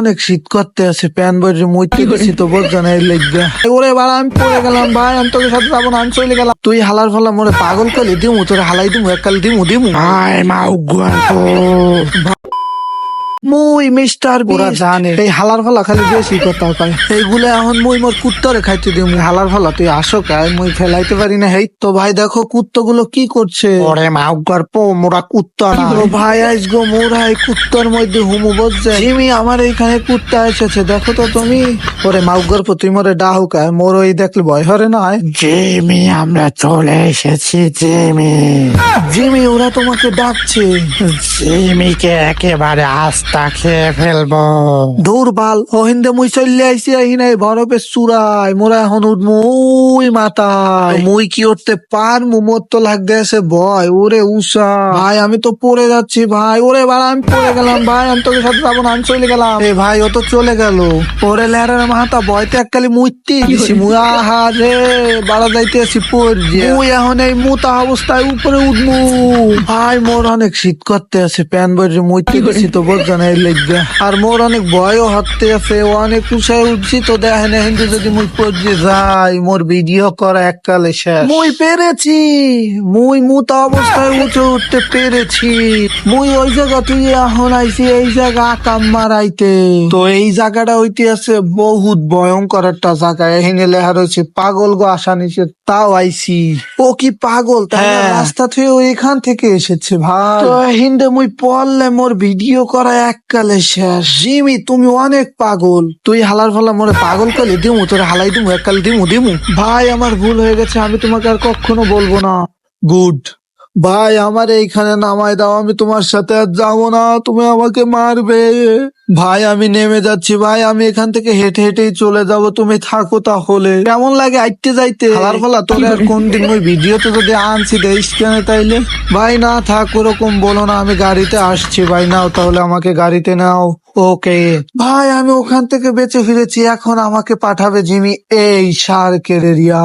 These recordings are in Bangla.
অনেক শীত করতে আছে, প্যান বইরে মৈত্রী করছি তো বোঝা না এর ওরে বাড়া, আমি পড়ে গেলাম ভাই, আমি সাথে যাব না, আমি চলে গেলাম। তুই হালার ফালা মোরে পাগল করলি, দিমু, তোর হালাই দিমু, এককাল দিমু দিমু। ভাই মা গল্প মুই মিস্টার ওরা জানে। এই হালার ফালা খালি বেশি কথা কয়। এইগুলো এখন মুই মোর কুত্তরে খাইতে দিই মুই হালার ফালা তুই আসো কায় মুই ফেলাইতে পারি না। হেই তো ভাই দেখো কুত্তগুলো কি করছে। ওরে মাউ গল্প মোরা কুত্তা না ও ভাই আইস গো মোরাই কুত্তর মধ্যে হুমু বলছে জিমি আমার এইখানে কুত্তা এসেছে দেখো তো তুমি। ওরে মাউগর তুই মোরে ডাহুকায় মোর ওই দেখলে ভয় হরে না জেমি আমরা চলে এসেছি জেমি। জিমি ওরা তোমাকে ডাকছে। জিমিকে একেবারে আস্তা খেয়ে ফেলব। দৌড়বাল ও মুই চলে আইসি আহিনে বরফে চুরাই মোরা এখন ওই মুই কি উঠতে পার মোর তো লাগতে আছে ভয় ওরে উষা। ভাই আমি তো পড়ে যাচ্ছি ভাই। ওরে বাড়া আমি পড়ে গেলাম ভাই আমি তোকে সাথে যাব না আমি চলে গেলাম। এ ভাই ও তো চলে গেল। ওরে লেহারের মাথা ভয়তে এককালি মুইতে দিছি। মুই আহা রে বাড়া যাইতে আছি পড়ছে মুই এখন এই মুতা অবস্থায় উপরে উঠমু। ভাই মোর অনেক শীত করতে আছে প্যান বইরে মুইতে গেছি তো বোঝা না এর লেগে আর মোর অনেক ভয়ও হতে আছে ও অনেক উৎসাহে উঠছি তো দেখেন হিন্দু যদি মুই পড়ছে যাই মোর ভিডিও করা এককালে শেষ। মুই পেরেছি। মুই মুতা অবস্থায় উঠে উঠতে পেরেছি। মুই ওই জায়গা তুই এখন আইছি এই জায়গা আকাম মারাইতে। তো এই জায়গাটা হইতে আছে বহুত ভয়ঙ্কর একটা জায়গা। এখানে লেখা রয়েছে পাগল গো আসা নিচে তাও আইছি। ও কি পাগল? তাই না? হ্যাঁ। রাস্তা থেকে ও এখান থেকে এসেছে ভাই। তো হিন্দে মুই পড়লে মোর ভিডিও করা এককালে শেষ। জিমি, তুমি অনেক পাগল। তুই হালার ফালা মোরে পাগল করলি, দিমু, তোর হালাই দিমু, এককাল দিমু দিমু। ভাই, আমার ভুল হয়ে গেছে, আমি তোমাকে আর কখনো বলব না। গুড। ভাই আমার এইখানে নামাই দাও আমি তোমার সাথে আর যাব না তুমি আমাকে মারবে। ভাই আমি নেমে যাচ্ছি ভাই আমি এখান থেকে হেঁটে হেঁটেই চলে যাব তুমি থাকো তাহলে। কেমন লাগে আইতে যাইতে? হালার ফালা তোর আর কোন দিন ওই ভিডিওতে যদি আনছি দেখিস কেন তাইলে? ভাই না থাক ওরকম বলো না আমি গাড়িতে আসছি। ভাই নাও তাহলে আমাকে গাড়িতে নাও। ওকে। ভাই আমি ওখান থেকে বেঁচে ফিরেছি। এখন আমাকে পাঠাবে জিমি এই সার্কের এরিয়া।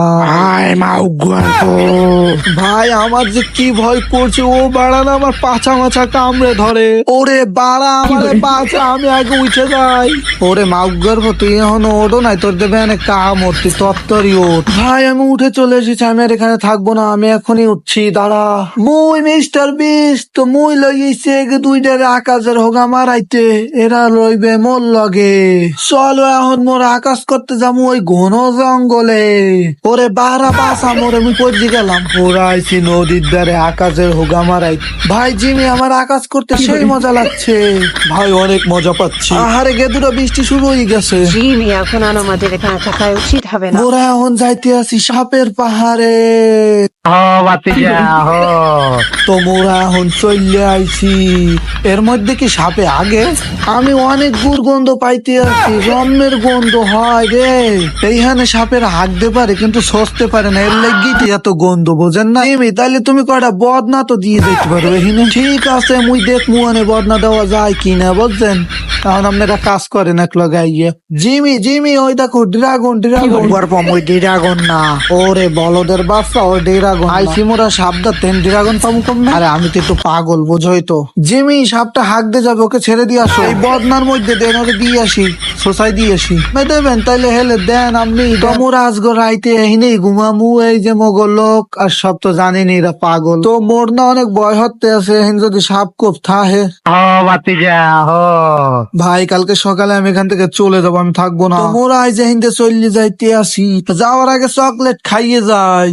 ভাই আমার যে কি ভয় করছে ও বাড়া না আমার পাছা মাছা কামড়ে ধরে। ওরে বাড়া আমারে পাছা আমি আগে উঠে যাই। ওরে মাউ গর্ভ তুই এখন ওঠো নাই তোর দেবে অনেক কাম তুই তত্তরই ওঠ। ভাই আমি উঠে চলে এসেছি আমি আর এখানে থাকব না আমি এখনই উঠছি দাঁড়া। মুই মিস্টার বিস তো মুই লইছে দুইটার আকাশের হোগা মারাইতে। এরা লইবে মোর লগে। চলো এখন মোর আকাশ করতে যাব ওই ঘন জঙ্গলে। ওরে বারা বাসা মোরে আমি পড়ে গেলাম। ওরা নদীর ধারে আকাশের হোগা মারাই। ভাই জিমি আমার আকাশ করতে সেই মজা লাগছে। ভাই অনেক মজা পাচ্ছি। আহারে গেদুরা বৃষ্টি শুরু হয়ে গেছে। জিমি এখন আর আমাদের এখানে থাকা উচিত হবে না। মোরা এখন যাইতে আছি সাপের পাহাড়ে। ও বাতিজা হো তো মোরা এখন চলে আইছি। এর মধ্যে কি সাপে আগে? আমি অনেক গুড় গন্ধ পাইতে আছি, রম্যের গন্ধ হয় রে। এইখানে সাপের হাঁকতে পারে, কিন্তু সস্তে পারে না। এর লেগেই এত গন্ধ, বোঝেন না? এমি তাহলে তুমি কয়টা বদনা তো দিয়ে দিতে পারো এখানে ঠিক আছে, মুই দেখ মুয়ানে বদনা দেওয়া যায় কিনা বুঝছেন এখন আপনারা কাজ করেন এক লগাইয়ে জিমি জিমি ওই দেখো ড্রাগন ড্রাগন। মুই ড্রাগন না। ওরে বলদের বাচ্চা ও ড্রাগন আইসি মোরা সাপ তেন ড্রাগন পাবো কম আরে আমি তো একটু পাগল বোঝই তো। জিমি সাপটা হাঁক দিয়ে যাবে ওকে ছেড়ে দিয়ে আসো। এই বদনার মধ্যে দেন ওরে দিয়ে আসি সোসাই দিয়ে আসি। মে দেবেন তাইলে হেলে দেন আপনি। তোমরা আজগো রাইতে এহিনি ঘুমামু এই যে মগল লোক আর সব তো জানেনি এরা পাগল। তো মোর না অনেক ভয় হতে আছে এহিন যদি সাপ কোপ থাহে। ও বাতিজা হো। ভাই, কালকে সকালে আমি এখান থেকে চলে যাব, আমি থাকব না। মোরা আজ হিন্দে চললে যাইতে আসি যাওয়ার আগে চকলেট খাইয়ে যাই।